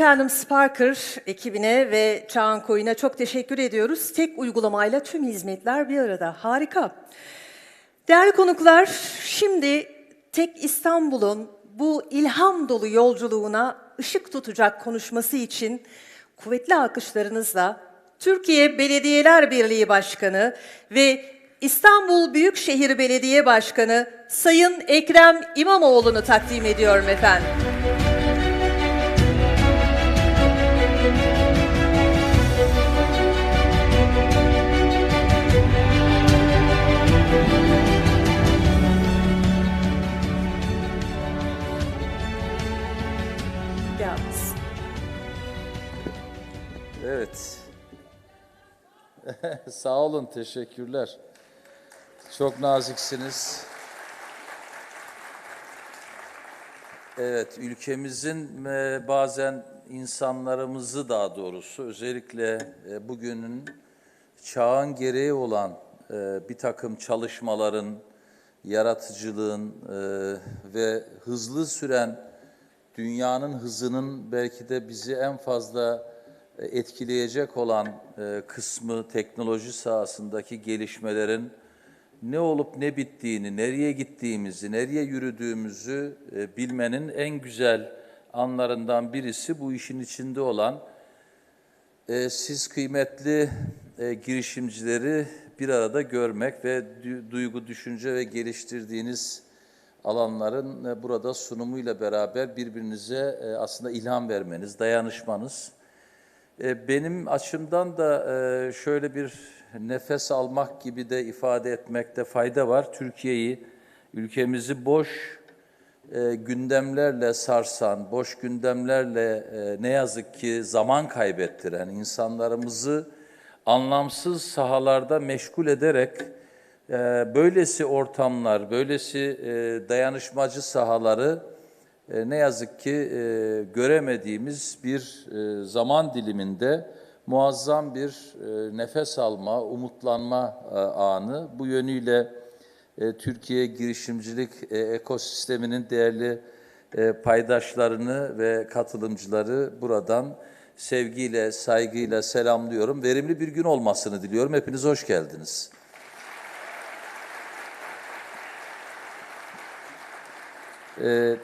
Efendim Sparker ekibine ve Çağan Koyun'a çok teşekkür ediyoruz. Tek uygulamayla tüm hizmetler bir arada. Harika. Değerli konuklar, şimdi Tek İstanbul'un bu ilham dolu yolculuğuna ışık tutacak konuşması için kuvvetli alkışlarınızla Türkiye Belediyeler Birliği Başkanı ve İstanbul Büyükşehir Belediye Başkanı Sayın Ekrem İmamoğlu'nu takdim ediyorum efendim. Evet. Sağ olun, teşekkürler. Çok naziksiniz. Evet, ülkemizin e, bazen insanlarımızı daha doğrusu özellikle e, bugünün çağın gereği olan e, bir takım çalışmaların, yaratıcılığın ve hızlı süren dünyanın hızının belki de bizi en fazla etkileyecek olan e, kısmı teknoloji sahasındaki gelişmelerin ne olup ne bittiğini, nereye gittiğimizi, nereye yürüdüğümüzü e, bilmenin en güzel anlarından birisi bu işin içinde olan e, siz kıymetli girişimcileri bir arada görmek ve du- duygu, düşünce ve geliştirdiğiniz alanların burada sunumuyla beraber birbirinize aslında ilham vermeniz, dayanışmanız. E, Benim açımdan da e, şöyle bir nefes almak gibi de ifade etmekte fayda var. Türkiye'yi, ülkemizi boş e, gündemlerle sarsan, boş gündemlerle ne yazık ki zaman kaybettiren insanlarımızı anlamsız sahalarda meşgul ederek böylesi ortamlar, böylesi dayanışmacı sahaları ne yazık ki e, göremediğimiz bir e, zaman diliminde muazzam bir e, nefes alma, umutlanma e, anı. Bu yönüyle e, Türkiye girişimcilik e, ekosisteminin değerli e, paydaşlarını ve katılımcıları buradan sevgiyle, saygıyla selamlıyorum. Verimli bir gün olmasını diliyorum. Hepiniz hoş geldiniz. E,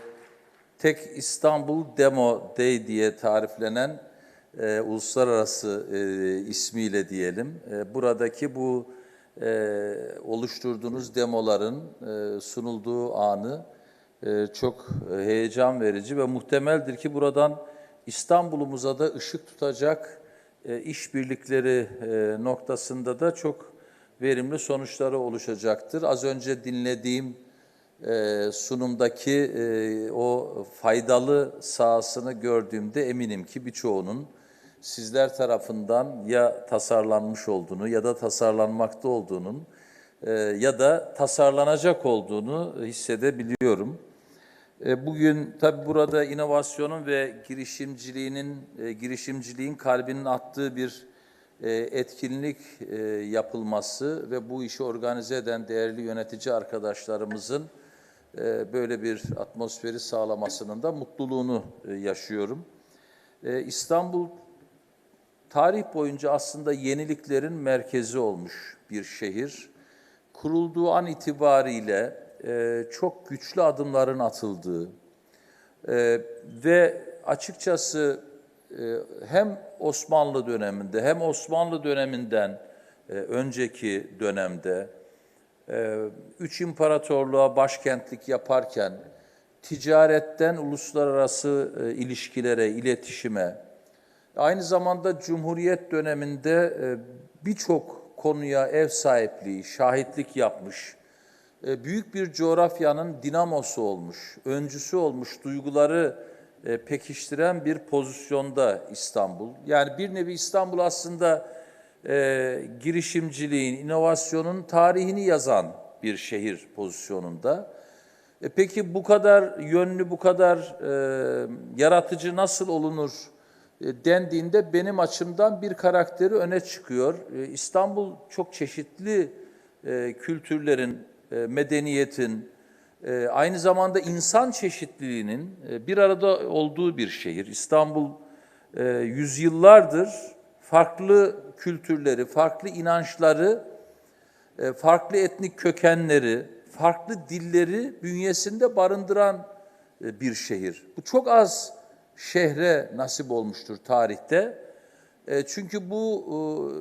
Tek İstanbul Demo Day diye tariflenen e, uluslararası e, ismiyle diyelim. E, buradaki bu e, oluşturduğunuz demoların e, sunulduğu anı e, çok heyecan verici ve muhtemeldir ki buradan İstanbul'umuza da ışık tutacak e, işbirlikleri e, noktasında da çok verimli sonuçları oluşacaktır. Az önce dinlediğim e, sunumdaki e, o faydalı sahasını gördüğümde eminim ki birçoğunun sizler tarafından ya tasarlanmış olduğunu ya da tasarlanmakta olduğunun e, ya da tasarlanacak olduğunu hissedebiliyorum. E, Bugün tabi burada inovasyonun ve girişimciliğinin e, girişimciliğin kalbinin attığı bir e, etkinlik e, yapılması ve bu işi organize eden değerli yönetici arkadaşlarımızın böyle bir atmosferi sağlamasının da mutluluğunu e, yaşıyorum. E, İstanbul tarih boyunca aslında yeniliklerin merkezi olmuş bir şehir. Kurulduğu an itibariyle e, çok güçlü adımların atıldığı e, ve açıkçası e, hem Osmanlı döneminde hem Osmanlı döneminden e, önceki dönemde e, üç imparatorluğa başkentlik yaparken ticaretten uluslararası e, ilişkilere, iletişime, aynı zamanda Cumhuriyet döneminde e, birçok konuya ev sahipliği, şahitlik yapmış, e, büyük bir coğrafyanın dinamosu olmuş, öncüsü olmuş, duyguları pekiştiren bir pozisyonda İstanbul. Yani bir nevi İstanbul aslında e, girişimciliğin, inovasyonun tarihini yazan bir şehir pozisyonunda. E, peki bu kadar yönlü, bu kadar e, yaratıcı nasıl olunur e, dendiğinde benim açımdan bir karakteri öne çıkıyor. E, İstanbul çok çeşitli e, kültürlerin, e, medeniyetin, e, aynı zamanda insan çeşitliliğinin e, bir arada olduğu bir şehir. İstanbul e, yüzyıllardır farklı kültürleri, farklı inançları, e, farklı etnik kökenleri, farklı dilleri bünyesinde barındıran e, bir şehir. Bu çok az şehre nasip olmuştur tarihte. E, Çünkü bu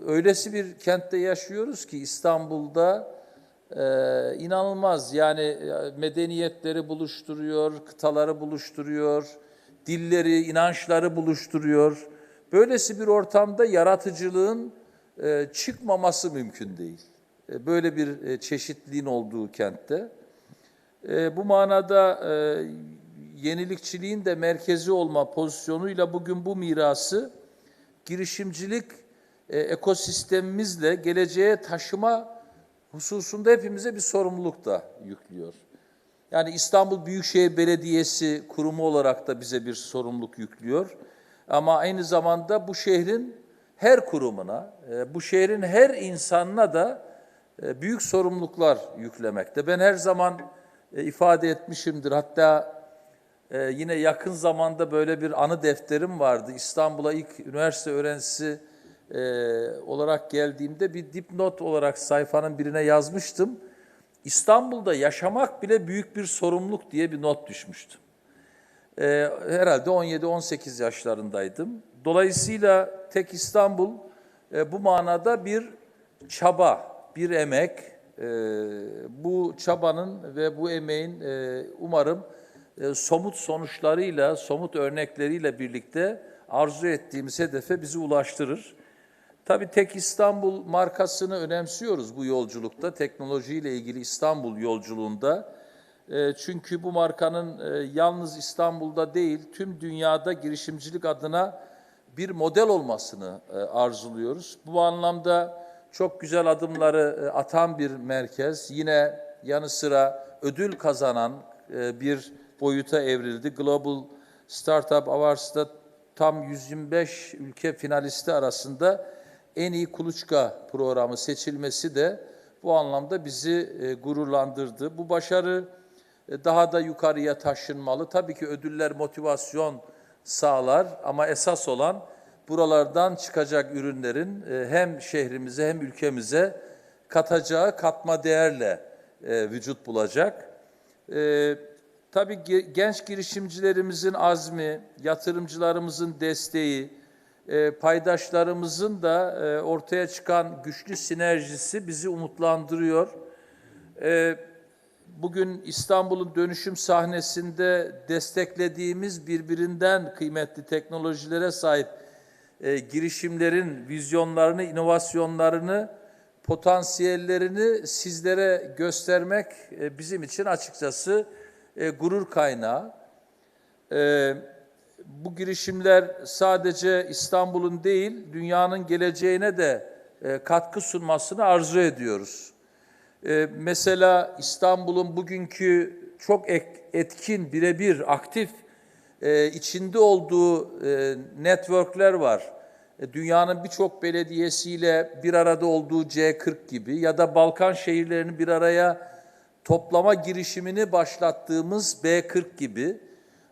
öylesi bir kentte yaşıyoruz ki İstanbul'da inanılmaz yani medeniyetleri buluşturuyor, kıtaları buluşturuyor, dilleri, inançları buluşturuyor. Böylesi bir ortamda yaratıcılığın e, çıkmaması mümkün değil. E, Böyle bir e, çeşitliliğin olduğu kentte. E, bu manada e, yenilikçiliğin de merkezi olma pozisyonuyla bugün bu mirası girişimcilik e, ekosistemimizle geleceğe taşıma hususunda hepimize bir sorumluluk da yüklüyor. Yani İstanbul Büyükşehir Belediyesi kurumu olarak da bize bir sorumluluk yüklüyor. Ama aynı zamanda bu şehrin her kurumuna, e, bu şehrin her insanına da e, büyük sorumluluklar yüklemekte. Ben her zaman e, ifade etmişimdir. Hatta yine yakın zamanda böyle bir anı defterim vardı. İstanbul'a ilk üniversite öğrencisi olarak geldiğimde bir dipnot olarak sayfanın birine yazmıştım. İstanbul'da yaşamak bile büyük bir sorumluluk diye bir not düşmüştüm. Ee, herhalde 17-18 yaşlarındaydım. Dolayısıyla Tek İstanbul e, bu manada bir çaba, bir emek. E, bu çabanın ve bu emeğin e, umarım e, somut sonuçlarıyla, somut örnekleriyle birlikte arzu ettiğimiz hedefe bizi ulaştırır. Tabii Tek İstanbul markasını önemsiyoruz bu yolculukta, teknolojiyle ilgili İstanbul yolculuğunda. E, Çünkü bu markanın e, yalnız İstanbul'da değil, tüm dünyada girişimcilik adına bir model olmasını e, arzuluyoruz. Bu anlamda çok güzel adımları e, atan bir merkez. Yine yanı sıra ödül kazanan bir boyuta evrildi. Global Startup Awards'ta tam 125 ülke finalisti arasında en iyi kuluçka programı seçilmesi de bu anlamda bizi gururlandırdı. Bu başarı daha da yukarıya taşınmalı. Tabii ki ödüller motivasyon sağlar ama esas olan buralardan çıkacak ürünlerin e, hem şehrimize hem ülkemize katacağı katma değerle e, vücut bulacak. E, tabii ge- genç girişimcilerimizin azmi, yatırımcılarımızın desteği, e, paydaşlarımızın da e, ortaya çıkan güçlü sinerjisi bizi umutlandırıyor. E, bugün İstanbul'un dönüşüm sahnesinde desteklediğimiz birbirinden kıymetli teknolojilere sahip e, girişimlerin vizyonlarını, inovasyonlarını, potansiyellerini sizlere göstermek e, bizim için açıkçası e, gurur kaynağı. E, bu girişimler sadece İstanbul'un değil, dünyanın geleceğine de e, katkı sunmasını arzu ediyoruz. Ee, mesela İstanbul'un bugünkü çok etkin, birebir, aktif e, içinde olduğu e, networkler var. E, dünyanın birçok belediyesiyle bir arada olduğu C40 gibi ya da Balkan şehirlerini bir araya toplama girişimini başlattığımız B40 gibi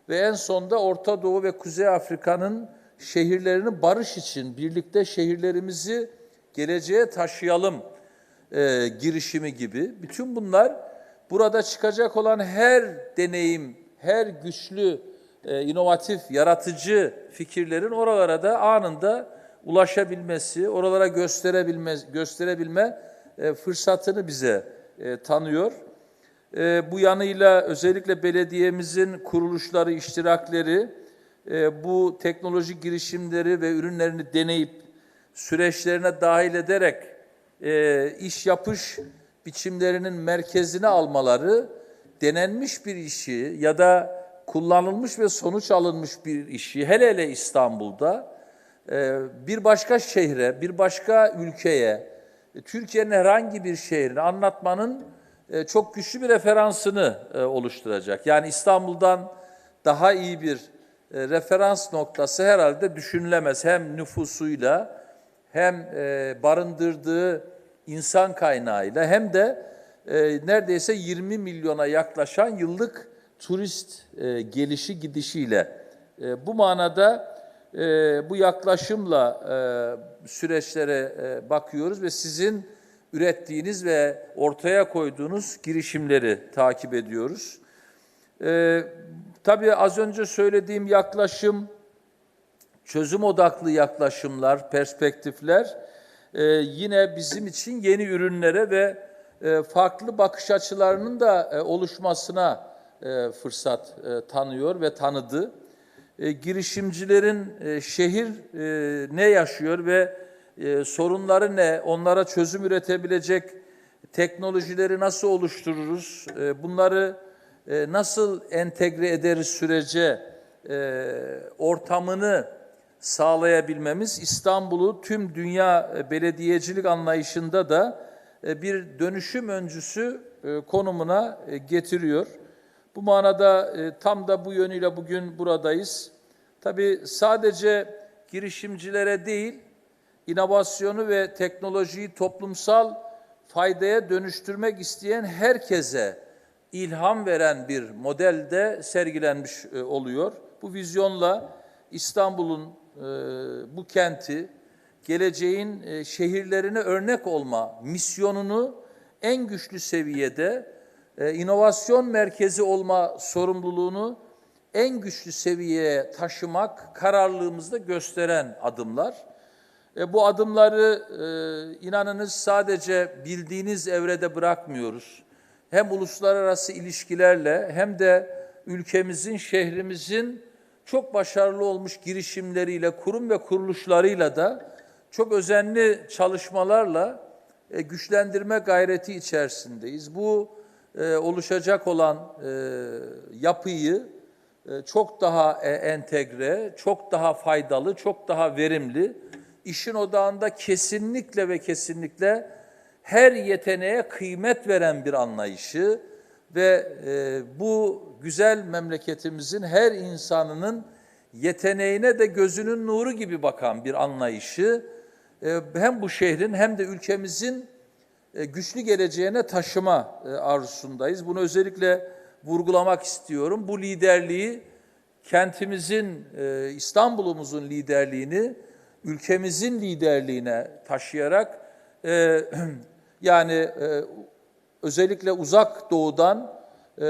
ve en sonda Orta Doğu ve Kuzey Afrika'nın şehirlerini barış için birlikte şehirlerimizi geleceğe taşıyalım e, girişimi gibi. Bütün bunlar burada çıkacak olan her deneyim, her güçlü, e, inovatif, yaratıcı fikirlerin oralara da anında ulaşabilmesi, oralara gösterebilme, gösterebilme e, fırsatını bize e, tanıyor. E, bu yanıyla özellikle belediyemizin kuruluşları, iştirakleri e, bu teknoloji girişimleri ve ürünlerini deneyip süreçlerine dahil ederek e, iş yapış biçimlerinin merkezine almaları denenmiş bir işi ya da kullanılmış ve sonuç alınmış bir işi hele hele İstanbul'da e, bir başka şehre, bir başka ülkeye, e, Türkiye'nin herhangi bir şehrini anlatmanın e, çok güçlü bir referansını oluşturacak. Yani İstanbul'dan daha iyi bir referans noktası herhalde düşünülemez. Hem nüfusuyla hem barındırdığı insan kaynağıyla hem de e, neredeyse 20 milyona yaklaşan yıllık turist e, gelişi gidişiyle. E, bu manada e, bu yaklaşımla e, süreçlere e, bakıyoruz ve sizin ürettiğiniz ve ortaya koyduğunuz girişimleri takip ediyoruz. E, tabii az önce söylediğim yaklaşım, çözüm odaklı yaklaşımlar, perspektifler e, yine bizim için yeni ürünlere ve e, farklı bakış açılarının da e, oluşmasına e, fırsat e, tanıyor ve tanıdı. E, girişimcilerin e, şehir e, ne yaşıyor ve e, sorunları ne, onlara çözüm üretebilecek teknolojileri nasıl oluştururuz, e, bunları e, nasıl entegre ederiz sürece e, ortamını sağlayabilmemiz İstanbul'u tüm dünya e, belediyecilik anlayışında da e, bir dönüşüm öncüsü e, konumuna getiriyor. Bu manada tam da bu yönüyle bugün buradayız. Tabii sadece girişimcilere değil, inovasyonu ve teknolojiyi toplumsal faydaya dönüştürmek isteyen herkese ilham veren bir modelde sergilenmiş oluyor. Bu vizyonla İstanbul'un e, bu kenti geleceğin e, şehirlerine örnek olma misyonunu en güçlü seviyede e, inovasyon merkezi olma sorumluluğunu en güçlü seviyeye taşımak kararlılığımızda gösteren adımlar. E, bu adımları e, inanınız sadece bildiğiniz evrede bırakmıyoruz. Hem uluslararası ilişkilerle hem de ülkemizin, şehrimizin çok başarılı olmuş girişimleriyle, kurum ve kuruluşlarıyla da çok özenli çalışmalarla e, güçlendirme gayreti içerisindeyiz. Bu e, oluşacak olan e, yapıyı e, çok daha e, entegre, çok daha faydalı, çok daha verimli, işin odağında kesinlikle ve kesinlikle her yeteneğe kıymet veren bir anlayışı ve e, bu güzel memleketimizin her insanının yeteneğine de gözünün nuru gibi bakan bir anlayışı e, hem bu şehrin hem de ülkemizin e, güçlü geleceğine taşıma e, arzusundayız. Bunu özellikle vurgulamak istiyorum. Bu liderliği kentimizin, e, İstanbul'umuzun liderliğini ülkemizin liderliğine taşıyarak e, yani e, özellikle uzak doğudan e,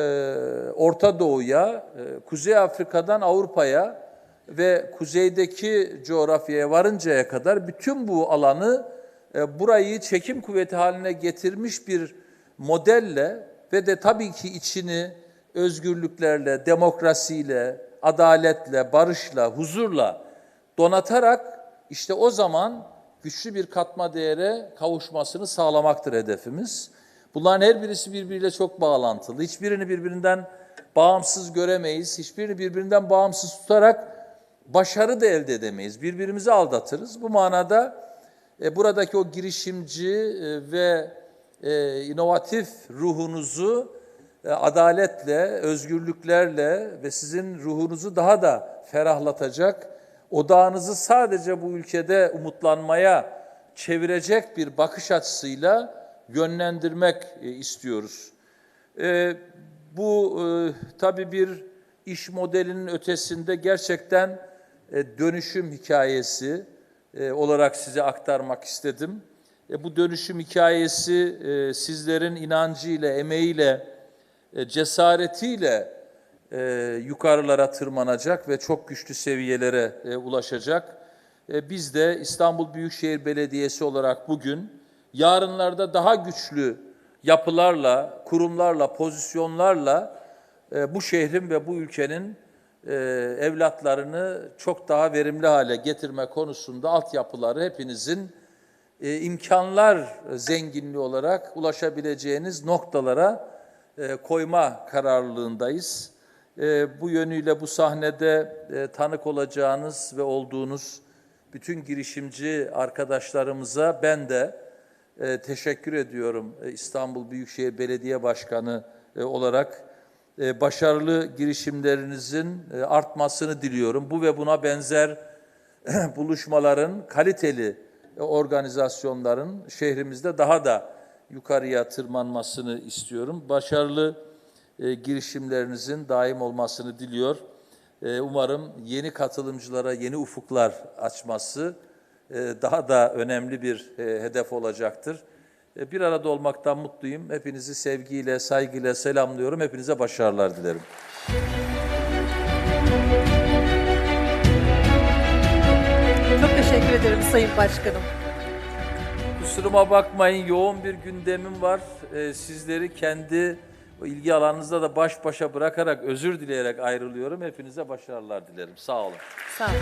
Orta Doğu'ya, e, Kuzey Afrika'dan Avrupa'ya ve kuzeydeki coğrafyaya varıncaya kadar bütün bu alanı e, burayı çekim kuvveti haline getirmiş bir modelle ve de tabii ki içini özgürlüklerle, demokrasiyle, adaletle, barışla, huzurla donatarak işte o zaman güçlü bir katma değere kavuşmasını sağlamaktır hedefimiz. Bunların her birisi birbiriyle çok bağlantılı. Hiçbirini birbirinden bağımsız göremeyiz. Hiçbirini birbirinden bağımsız tutarak başarı da elde edemeyiz. Birbirimizi aldatırız. Bu manada e, buradaki o girişimci e, ve e, inovatif ruhunuzu e, adaletle, özgürlüklerle ve sizin ruhunuzu daha da ferahlatacak, odağınızı sadece bu ülkede umutlanmaya çevirecek bir bakış açısıyla yönlendirmek e, istiyoruz. E, bu e, tabii bir iş modelinin ötesinde gerçekten dönüşüm hikayesi olarak size aktarmak istedim. Bu dönüşüm hikayesi sizlerin inancıyla, emeğiyle, cesaretiyle yukarılara tırmanacak ve çok güçlü seviyelere ulaşacak. Biz de İstanbul Büyükşehir Belediyesi olarak bugün yarınlarda daha güçlü yapılarla, kurumlarla, pozisyonlarla e, bu şehrin ve bu ülkenin e, evlatlarını çok daha verimli hale getirme konusunda altyapıları hepinizin e, imkanlar zenginliği olarak ulaşabileceğiniz noktalara e, koyma kararlılığındayız. E, bu yönüyle bu sahnede e, tanık olacağınız ve olduğunuz bütün girişimci arkadaşlarımıza ben de e, teşekkür ediyorum e, İstanbul Büyükşehir Belediye Başkanı e, olarak. E, başarılı girişimlerinizin e, artmasını diliyorum. Bu ve buna benzer buluşmaların, kaliteli e, organizasyonların şehrimizde daha da yukarıya tırmanmasını istiyorum. Başarılı e, girişimlerinizin daim olmasını diliyor. e, umarım yeni katılımcılara yeni ufuklar açması daha da önemli bir e, hedef olacaktır. E, Bir arada olmaktan mutluyum. Hepinizi sevgiyle, saygıyla selamlıyorum. Hepinize başarılar dilerim. Çok teşekkür ederim Sayın Başkanım. Kusuruma bakmayın, yoğun bir gündemim var. Sizleri kendi ilgi alanınızda da baş başa bırakarak, özür dileyerek ayrılıyorum. Hepinize başarılar dilerim. Sağ olun. Sağ olun.